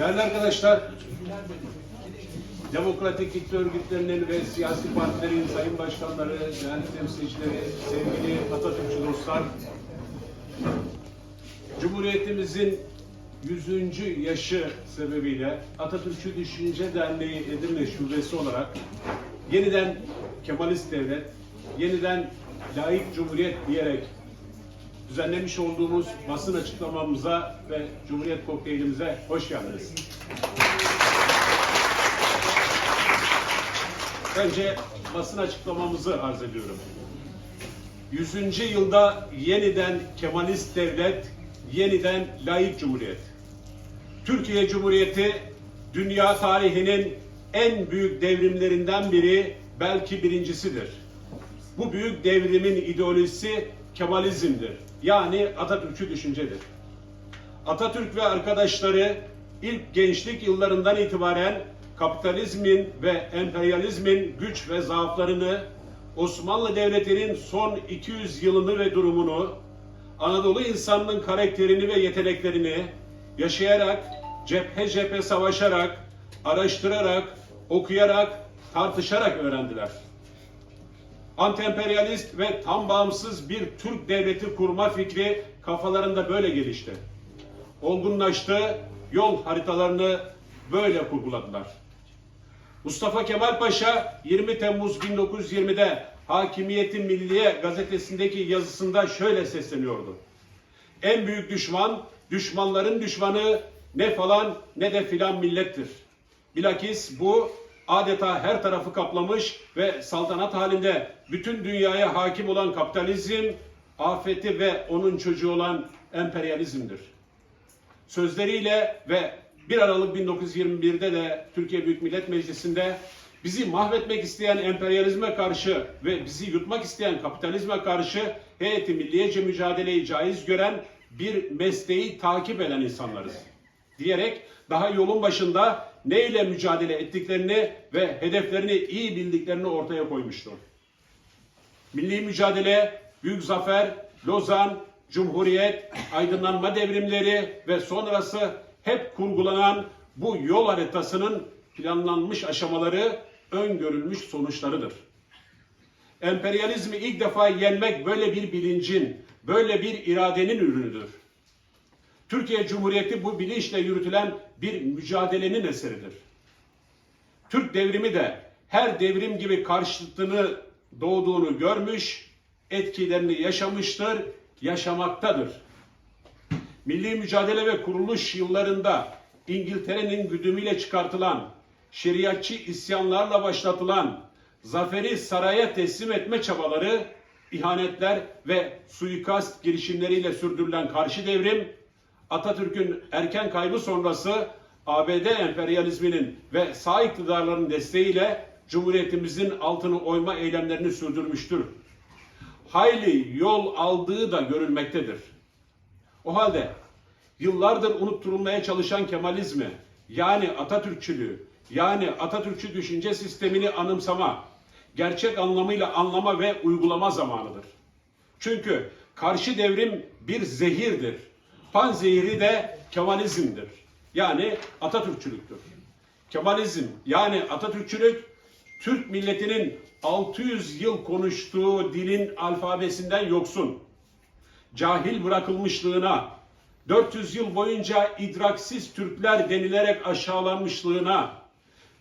Değerli arkadaşlar, demokratik kitle örgütlerinin ve siyasi partilerin sayın başkanları, değerli temsilcileri, sevgili Atatürkçü dostlar, Cumhuriyetimizin 100. yaşı sebebiyle Atatürkçü Düşünce Derneği Edirne Şubesi olarak yeniden Kemalist Devlet, yeniden Laik Cumhuriyet diyerek düzenlemiş olduğumuz basın açıklamamıza ve Cumhuriyet kokteylimize hoş geldiniz. Önce basın açıklamamızı arz ediyorum. 100. yılda yeniden Kemalist devlet, yeniden layık cumhuriyet. Türkiye Cumhuriyeti dünya tarihinin en büyük devrimlerinden biri, belki birincisidir. Bu büyük devrimin ideolojisi Kemalizmdir. Yani Atatürkçü düşüncedir. Atatürk ve arkadaşları ilk gençlik yıllarından itibaren kapitalizmin ve emperyalizmin güç ve zaaflarını, Osmanlı Devleti'nin son 200 yılını ve durumunu, Anadolu insanının karakterini ve yeteneklerini yaşayarak, cephe cephe savaşarak, araştırarak, okuyarak, tartışarak öğrendiler. Antemperyalist ve tam bağımsız bir Türk devleti kurma fikri kafalarında böyle gelişti. Olgunlaştı, yol haritalarını böyle kurguladılar. Mustafa Kemal Paşa 20 Temmuz 1920'de Hakimiyeti Milliye gazetesindeki yazısında şöyle sesleniyordu. En büyük düşman, düşmanların düşmanı ne falan ne de filan millettir. Bilakis bu adeta her tarafı kaplamış ve saltanat halinde bütün dünyaya hakim olan kapitalizm, afeti ve onun çocuğu olan emperyalizmdir. Sözleriyle ve 1 Aralık 1921'de de Türkiye Büyük Millet Meclisi'nde bizi mahvetmek isteyen emperyalizme karşı ve bizi yutmak isteyen kapitalizme karşı heyeti milliyece mücadeleyi caiz gören bir mesleği takip eden insanlarız. Diyerek daha yolun başında neyle mücadele ettiklerini ve hedeflerini iyi bildiklerini ortaya koymuştur. Milli mücadele, büyük zafer, Lozan, Cumhuriyet, aydınlanma devrimleri ve sonrası hep kurgulanan bu yol haritasının planlanmış aşamaları, öngörülmüş sonuçlarıdır. Emperyalizmi ilk defa yenmek böyle bir bilincin, böyle bir iradenin ürünüdür. Türkiye Cumhuriyeti bu bilinçle yürütülen bir mücadelenin eseridir. Türk devrimi de her devrim gibi karşıtını doğduğunu görmüş, etkilerini yaşamıştır, yaşamaktadır. Milli mücadele ve kuruluş yıllarında İngiltere'nin güdümüyle çıkartılan, şeriatçı isyanlarla başlatılan, zaferi saraya teslim etme çabaları, ihanetler ve suikast girişimleriyle sürdürülen karşı devrim, Atatürk'ün erken kaybı sonrası ABD emperyalizminin ve sağ iktidarların desteğiyle Cumhuriyetimizin altını oyma eylemlerini sürdürmüştür. Hayli yol aldığı da görülmektedir. O halde yıllardır unutturulmaya çalışan Kemalizmi, yani Atatürkçülüğü, yani Atatürkçü düşünce sistemini anımsama, gerçek anlamıyla anlama ve uygulama zamanıdır. Çünkü karşı devrim bir zehirdir. Pan zehiri de Kemalizmdir. Yani Atatürkçülüktür. Kemalizm yani Atatürkçülük Türk milletinin 600 yıl konuştuğu dilin alfabesinden yoksun, cahil bırakılmışlığına, 400 yıl boyunca idraksiz Türkler denilerek aşağılanmışlığına,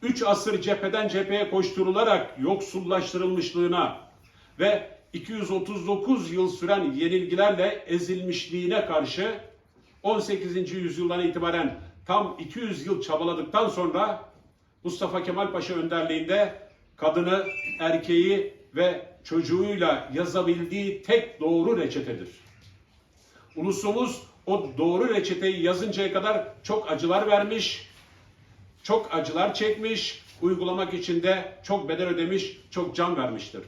3 asır cepheden cepheye koşturularak yoksullaştırılmışlığına ve 239 yıl süren yenilgilerle ezilmişliğine karşı 18. yüzyıldan itibaren tam 200 yıl çabaladıktan sonra Mustafa Kemal Paşa önderliğinde kadını, erkeği ve çocuğuyla yazabildiği tek doğru reçetedir. Ulusumuz o doğru reçeteyi yazıncaya kadar çok acılar vermiş, çok acılar çekmiş, uygulamak için de çok bedel ödemiş, çok can vermiştir.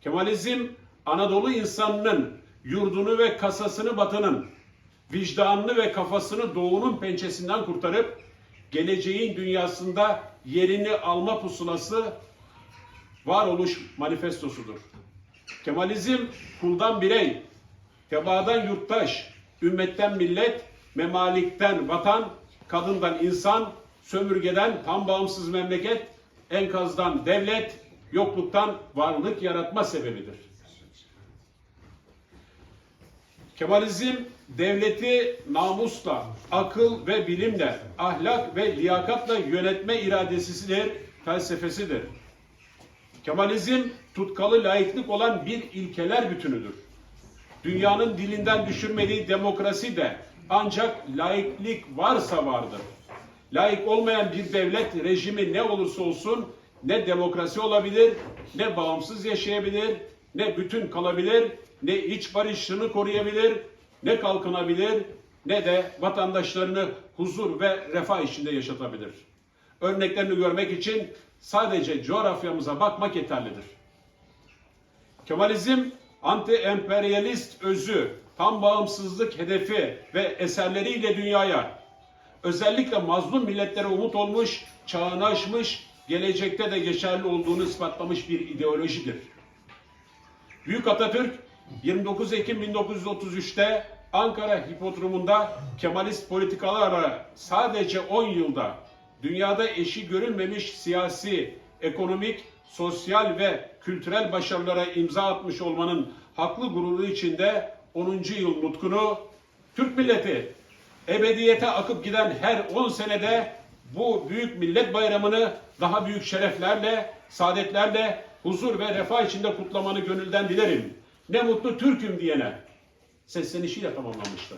Kemalizm Anadolu insanının yurdunu ve kasasını batının, vicdanını ve kafasını doğunun pençesinden kurtarıp geleceğin dünyasında yerini alma pusulası varoluş manifestosudur. Kemalizm kuldan birey, tebaadan yurttaş, ümmetten millet, memalikten vatan, kadından insan, sömürgeden tam bağımsız memleket, enkazdan devlet, yokluktan varlık yaratma sebebidir. Kemalizm devleti namusla, akıl ve bilimle, ahlak ve liyakatla yönetme iradesidir, felsefesidir. Kemalizm tutkalı laiklik olan bir ilkeler bütünüdür. Dünyanın dilinden düşürmediği demokrasi de ancak laiklik varsa vardır. Laik olmayan bir devlet rejimi ne olursa olsun ne demokrasi olabilir, ne bağımsız yaşayabilir, ne bütün kalabilir, ne iç barışını koruyabilir, ne kalkınabilir, ne de vatandaşlarını huzur ve refah içinde yaşatabilir. Örneklerini görmek için sadece coğrafyamıza bakmak yeterlidir. Kemalizm anti-emperyalist özü, tam bağımsızlık hedefi ve eserleriyle dünyaya, özellikle mazlum milletlere umut olmuş, çağını aşmış, gelecekte de geçerli olduğunu ispatlamış bir ideolojidir. Büyük Atatürk 29 Ekim 1933'te Ankara Hipodromu'nda Kemalist politikalara sadece 10 yılda dünyada eşi görülmemiş siyasi, ekonomik, sosyal ve kültürel başarılara imza atmış olmanın haklı gururu içinde 10. yıl nutkunu Türk milleti ebediyete akıp giden her 10 senede bu büyük millet bayramını daha büyük şereflerle, saadetlerle, huzur ve refah içinde kutlamanı gönülden dilerim. Ne mutlu Türk'üm diyene seslenişiyle tamamlanmıştı.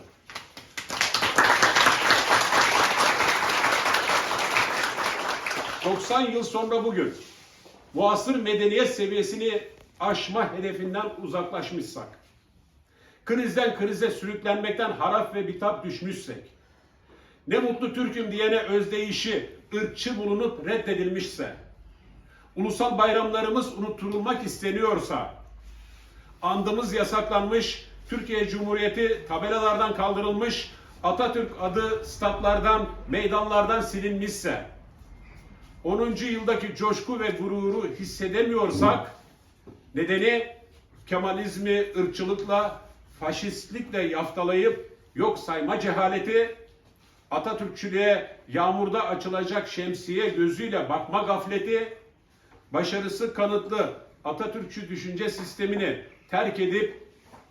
...90 yıl sonra bugün... ...muasır medeniyet seviyesini aşma hedefinden uzaklaşmışsak... ...krizden krize sürüklenmekten harap ve bitap düşmüşsek... ...ne mutlu Türk'üm diyene özdeyişi ırkçı bulunup reddedilmişse... ...ulusal bayramlarımız unutturulmak isteniyorsa... ...andımız yasaklanmış, Türkiye Cumhuriyeti tabelalardan kaldırılmış... Atatürk adı statlardan, meydanlardan silinmişse... 10. yıldaki coşku ve gururu hissedemiyorsak nedeni Kemalizmi ırkçılıkla, faşistlikle yaftalayıp yok sayma cehaleti, Atatürkçülüğe yağmurda açılacak şemsiye gözüyle bakma gafleti, başarısı kanıtlı Atatürkçü düşünce sistemini terk edip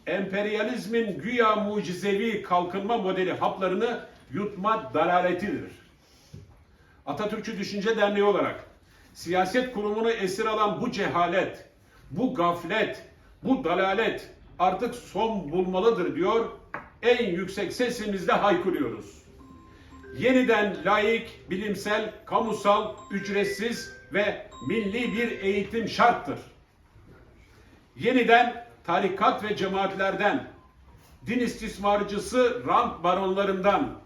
emperyalizmin güya mucizevi kalkınma modeli haplarını yutma dalaletidir. Atatürkçü Düşünce Derneği olarak siyaset kurumunu esir alan bu cehalet, bu gaflet, bu dalalet artık son bulmalıdır diyor. En yüksek sesimizle haykırıyoruz. Yeniden layık, bilimsel, kamusal, ücretsiz ve milli bir eğitim şarttır. Yeniden tarikat ve cemaatlerden, din istismarcısı rant baronlarından,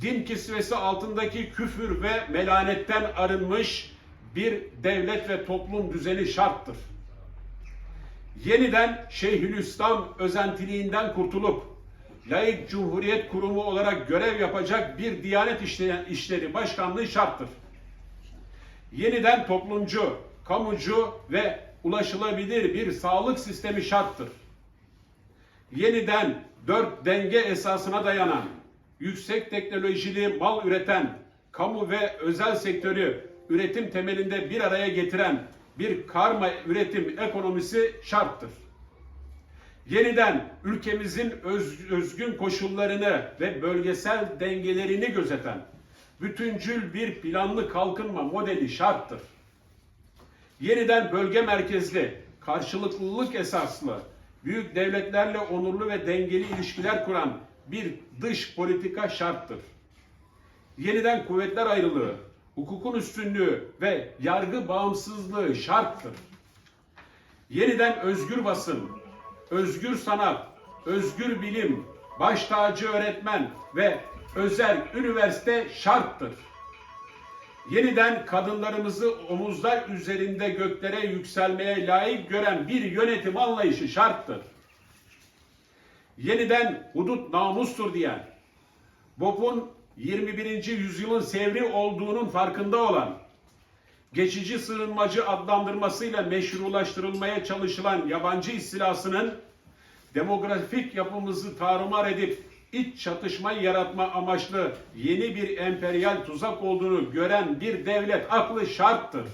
din kisvesi altındaki küfür ve melanetten arınmış bir devlet ve toplum düzeni şarttır. Yeniden Şeyhülislam özentiliğinden kurtulup laik cumhuriyet kurumu olarak görev yapacak bir Diyanet İşleri, başkanlığı şarttır. Yeniden toplumcu, kamucu ve ulaşılabilir bir sağlık sistemi şarttır. Yeniden dört denge esasına dayanan yüksek teknolojili mal üreten, kamu ve özel sektörü üretim temelinde bir araya getiren bir karma üretim ekonomisi şarttır. Yeniden ülkemizin öz, özgün koşullarını ve bölgesel dengelerini gözeten bütüncül bir planlı kalkınma modeli şarttır. Yeniden bölge merkezli, karşılıklılık esaslı, büyük devletlerle onurlu ve dengeli ilişkiler kuran bir dış politika şarttır. Yeniden kuvvetler ayrılığı, hukukun üstünlüğü ve yargı bağımsızlığı şarttır. Yeniden özgür basın, özgür sanat, özgür bilim, baş tacı öğretmen ve özel üniversite şarttır. Yeniden kadınlarımızı omuzlar üzerinde göklere yükselmeye layık gören bir yönetim anlayışı şarttır yeniden hudut namustur diyen, BOP'un 21. yüzyılın sevri olduğunun farkında olan, geçici sığınmacı adlandırmasıyla meşrulaştırılmaya çalışılan yabancı istilasının demografik yapımızı tarumar edip iç çatışmayı yaratma amaçlı yeni bir emperyal tuzak olduğunu gören bir devlet aklı şarttır.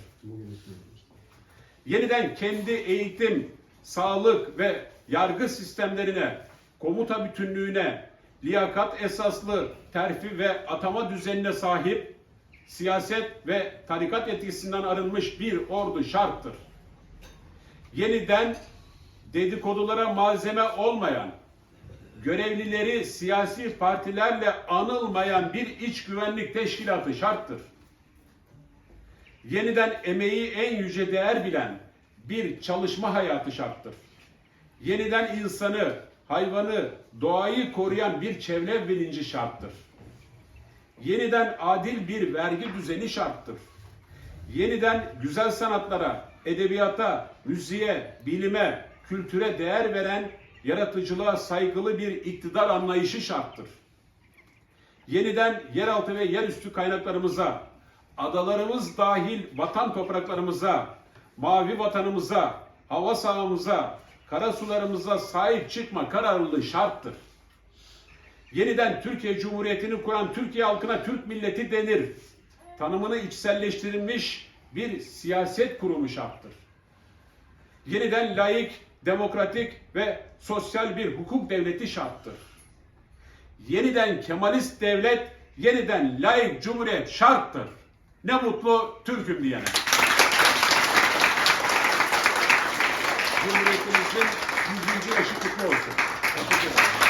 Yeniden kendi eğitim, sağlık ve yargı sistemlerine, komuta bütünlüğüne, liyakat esaslı terfi ve atama düzenine sahip, siyaset ve tarikat etkisinden arınmış bir ordu şarttır. Yeniden dedikodulara malzeme olmayan, görevlileri siyasi partilerle anılmayan bir iç güvenlik teşkilatı şarttır. Yeniden emeği en yüce değer bilen bir çalışma hayatı şarttır. Yeniden insanı, hayvanı, doğayı koruyan bir çevre bilinci şarttır. Yeniden adil bir vergi düzeni şarttır. Yeniden güzel sanatlara, edebiyata, müziğe, bilime, kültüre değer veren, yaratıcılığa saygılı bir iktidar anlayışı şarttır. Yeniden yeraltı ve yerüstü kaynaklarımıza, adalarımız dahil vatan topraklarımıza, mavi vatanımıza, hava sahamıza, kara sularımıza sahip çıkma kararlılığı şarttır. Yeniden Türkiye Cumhuriyeti'ni kuran Türkiye halkına Türk milleti denir. Tanımını içselleştirilmiş bir siyaset kurumu şarttır. Yeniden layık, demokratik ve sosyal bir hukuk devleti şarttır. Yeniden Kemalist devlet, yeniden layık cumhuriyet şarttır. Ne mutlu Türk'üm diyene. Cumhuriyetimizin 100. yaşı kutlu olsun. Teşekkür ederim.